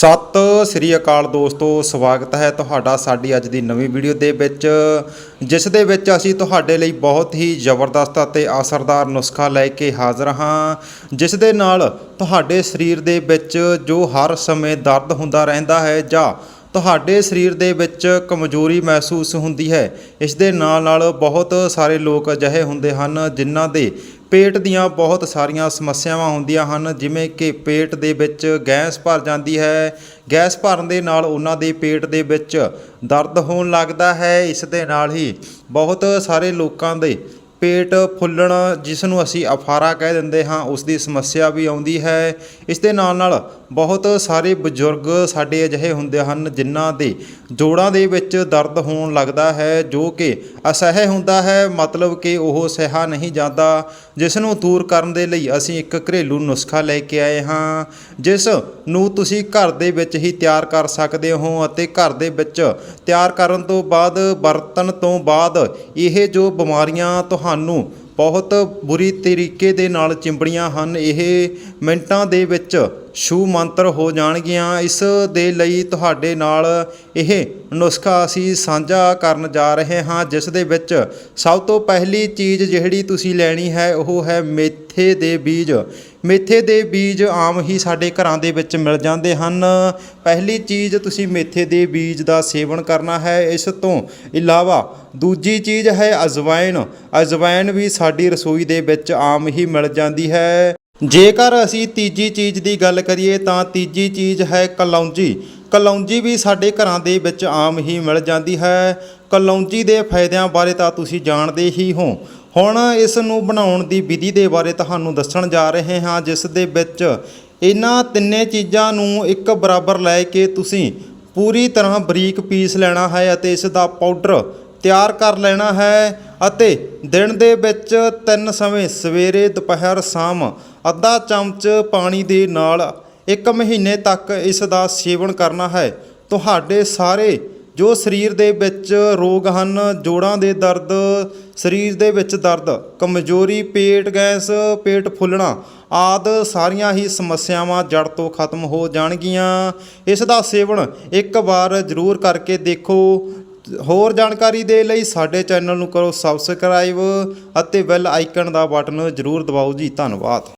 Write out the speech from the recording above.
ਸਤਿ ਸ੍ਰੀ ਅਕਾਲ ਦੋਸਤੋ, ਸਵਾਗਤ ਹੈ ਤੁਹਾਡਾ ਸਾਡੀ ਅੱਜ ਦੀ ਨਵੀਂ ਵੀਡੀਓ ਦੇ ਵਿੱਚ, ਜਿਸ ਦੇ ਵਿੱਚ ਅਸੀਂ ਤੁਹਾਡੇ ਲਈ ਬਹੁਤ ਹੀ ਜ਼ਬਰਦਸਤ ਅਤੇ ਅਸਰਦਾਰ ਨੁਸਖਾ ਲੈ ਕੇ ਹਾਜ਼ਰ ਹਾਂ, ਜਿਸ ਦੇ ਨਾਲ ਤੁਹਾਡੇ ਸਰੀਰ ਦੇ ਵਿੱਚ ਜੋ ਹਰ ਸਮੇਂ ਦਰਦ ਹੁੰਦਾ ਰਹਿੰਦਾ ਹੈ ਜਾਂ ਤੁਹਾਡੇ ਸਰੀਰ ਦੇ ਵਿੱਚ ਕਮਜ਼ੋਰੀ ਮਹਿਸੂਸ ਹੁੰਦੀ ਹੈ, ਇਸ ਦੇ ਨਾਲ ਨਾਲ ਬਹੁਤ ਸਾਰੇ ਲੋਕ ਅਜਿਹੇ ਹੁੰਦੇ ਹਨ ਜਿਨ੍ਹਾਂ ਦੇ ਪੇਟ ਦੀਆਂ ਬਹੁਤ ਸਾਰੀਆਂ ਸਮੱਸਿਆਵਾਂ ਹੁੰਦੀਆਂ ਹਨ, ਜਿਵੇਂ ਕਿ ਪੇਟ ਦੇ ਵਿੱਚ ਗੈਸ ਭਰ ਜਾਂਦੀ ਹੈ। ਗੈਸ ਭਰਨ ਦੇ ਨਾਲ ਉਹਨਾਂ ਦੇ ਪੇਟ ਦੇ ਵਿੱਚ ਦਰਦ ਹੋਣ ਲੱਗਦਾ ਹੈ। ਇਸ ਦੇ ਨਾਲ ਹੀ ਬਹੁਤ ਸਾਰੇ ਲੋਕਾਂ ਦੇ ਪੇਟ ਫੁੱਲਣ ਜਿਸ ਨੂੰ ਅਸੀਂ ਅਫਾਰਾ ਕਹਿ ਦਿੰਦੇ ਹਾਂ, ਉਸ ਦੀ ਸਮੱਸਿਆ ਵੀ ਆਉਂਦੀ ਹੈ। ਇਸ ਦੇ ਨਾਲ ਨਾਲ ਬਹੁਤ ਸਾਰੇ ਬਜ਼ੁਰਗ ਸਾਡੇ ਅਜਿਹੇ ਹੁੰਦੇ ਹਨ, ਜਿਨ੍ਹਾਂ ਦੇ ਜੋੜਾਂ ਦੇ ਵਿੱਚ ਦਰਦ ਹੋਣ ਲੱਗਦਾ ਹੈ, ਜੋ ਕਿ ਅਸਹਿ ਹੁੰਦਾ ਹੈ। ਮਤਲਬ ਕਿ ਉਹ ਸਹਿਆ ਨਹੀਂ ਜਾਂਦਾ, ਜਿਸ ਨੂੰ ਦੂਰ ਕਰਨ ਦੇ ਲਈ ਅਸੀਂ ਇੱਕ ਘਰੇਲੂ ਨੁਸਖਾ ਲੈ ਕੇ ਆਏ ਹਾਂ, ਜਿਸ ਨੂੰ ਤੁਸੀਂ ਘਰ ਦੇ ਵਿੱਚ ਹੀ ਤਿਆਰ ਕਰ ਸਕਦੇ ਹੋ ਅਤੇ ਘਰ ਦੇ ਵਿੱਚ ਤਿਆਰ ਕਰਨ ਤੋਂ ਬਾਅਦ, ਵਰਤਣ ਤੋਂ ਬਾਅਦ ਇਹ ਜੋ ਬਿਮਾਰੀਆਂ ਤੁਹਾਨੂੰ ਬਹੁਤ ਬੁਰੀ ਤਰੀਕੇ ਦੇ ਨਾਲ ਚਿੰਬੜੀਆਂ ਹਨ। ਇਹ ਮਿੰਟਾਂ ਦੇ ਵਿੱਚ ਛੂ ਮੰਤਰ ਹੋ ਜਾਣਗੀਆਂ। ਇਸ ਦੇ ਲਈ ਤੁਹਾਡੇ ਨਾਲ ਇਹ ਨੁਸਖਾ ਅਸੀਂ ਸਾਂਝਾ ਕਰਨ ਜਾ ਰਹੇ ਹਾਂ, ਜਿਸ ਦੇ ਵਿੱਚ ਸਭ ਤੋਂ ਪਹਿਲੀ ਚੀਜ਼ ਜਿਹੜੀ ਤੁਸੀਂ ਲੈਣੀ ਹੈ, ਉਹ ਹੈ ਮੇਥੇ ਦੇ ਬੀਜ। ਮੇਥੇ ਦੇ ਬੀਜ ਆਮ ਹੀ ਸਾਡੇ ਘਰਾਂ ਦੇ ਵਿੱਚ ਮਿਲ ਜਾਂਦੇ ਹਨ। ਪਹਿਲੀ ਚੀਜ਼ ਤੁਸੀਂ ਮੇਥੇ ਦੇ ਬੀਜ ਦਾ ਸੇਵਨ ਕਰਨਾ ਹੈ। ਇਸ ਤੋਂ ਇਲਾਵਾ ਦੂਜੀ ਚੀਜ਼ ਹੈ ਅਜਵਾਇਣ। ਅਜਵਾਇਣ ਵੀ ਸਾਡੀ ਰਸੋਈ ਦੇ ਵਿੱਚ ਆਮ ਹੀ ਮਿਲ ਜਾਂਦੀ ਹੈ। ਜੇਕਰ ਅਸੀਂ ਤੀਜੀ ਚੀਜ਼ ਦੀ ਗੱਲ ਕਰੀਏ ਤਾਂ ਤੀਜੀ ਚੀਜ਼ ਹੈ ਕਲੌਂਜੀ। ਕਲੌਂਜੀ ਵੀ ਸਾਡੇ ਘਰਾਂ ਦੇ ਵਿੱਚ ਆਮ ਹੀ ਮਿਲ ਜਾਂਦੀ ਹੈ। ਕਲੌਂਜੀ ਦੇ ਫਾਇਦਿਆਂ ਬਾਰੇ ਤਾਂ ਤੁਸੀਂ ਜਾਣਦੇ ਹੀ ਹੋ। ਹੁਣ ਇਸ ਨੂੰ ਬਣਾਉਣ ਦੀ ਵਿਧੀ ਦੇ ਬਾਰੇ ਤੁਹਾਨੂੰ ਦੱਸਣ ਜਾ ਰਹੇ ਹਾਂ, ਜਿਸ ਦੇ ਵਿੱਚ ਇਹਨਾਂ ਤਿੰਨੇ ਚੀਜ਼ਾਂ ਨੂੰ ਇੱਕ ਬਰਾਬਰ ਲੈ ਕੇ ਤੁਸੀਂ ਪੂਰੀ ਤਰ੍ਹਾਂ ਬਰੀਕ ਪੀਸ ਲੈਣਾ ਹੈ ਅਤੇ ਇਸ ਦਾ ਪਾਊਡਰ ਤਿਆਰ ਕਰ ਲੈਣਾ ਹੈ ਅਤੇ ਦਿਨ ਦੇ ਵਿੱਚ ਤਿੰਨ ਸਮੇਂ ਸਵੇਰੇ, ਦੁਪਹਿਰ, ਸ਼ਾਮ ਅੱਧਾ ਚਮਚ ਪਾਣੀ ਦੇ ਨਾਲ ਇੱਕ ਮਹੀਨੇ ਤੱਕ ਇਸ ਦਾ ਸੇਵਨ ਕਰਨਾ ਹੈ। ਤੁਹਾਡੇ ਸਾਰੇ ਜੋ ਸਰੀਰ ਦੇ ਵਿੱਚ ਰੋਗ ਹਨ, ਜੋੜਾਂ ਦੇ ਦਰਦ, ਸਰੀਰ ਦੇ ਵਿੱਚ ਦਰਦ, ਕਮਜ਼ੋਰੀ, ਪੇਟ ਗੈਸ, ਪੇਟ ਫੁੱਲਣਾ ਆਦ ਸਾਰੀਆਂ ਹੀ ਸਮੱਸਿਆਵਾਂ ਜੜ ਤੋਂ ਖਤਮ ਹੋ ਜਾਣਗੀਆਂ। ਇਸ ਦਾ ਸੇਵਨ ਇੱਕ ਵਾਰ ਜ਼ਰੂਰ ਕਰਕੇ ਦੇਖੋ। ਹੋਰ ਜਾਣਕਾਰੀ ਦੇ ਲਈ ਸਾਡੇ ਚੈਨਲ ਨੂੰ ਕਰੋ ਸਬਸਕ੍ਰਾਈਬ ਅਤੇ ਬੈਲ ਆਈਕਨ ਦਾ ਬਟਨ ਜ਼ਰੂਰ ਦਬਾਓ ਜੀ। ਧੰਨਵਾਦ।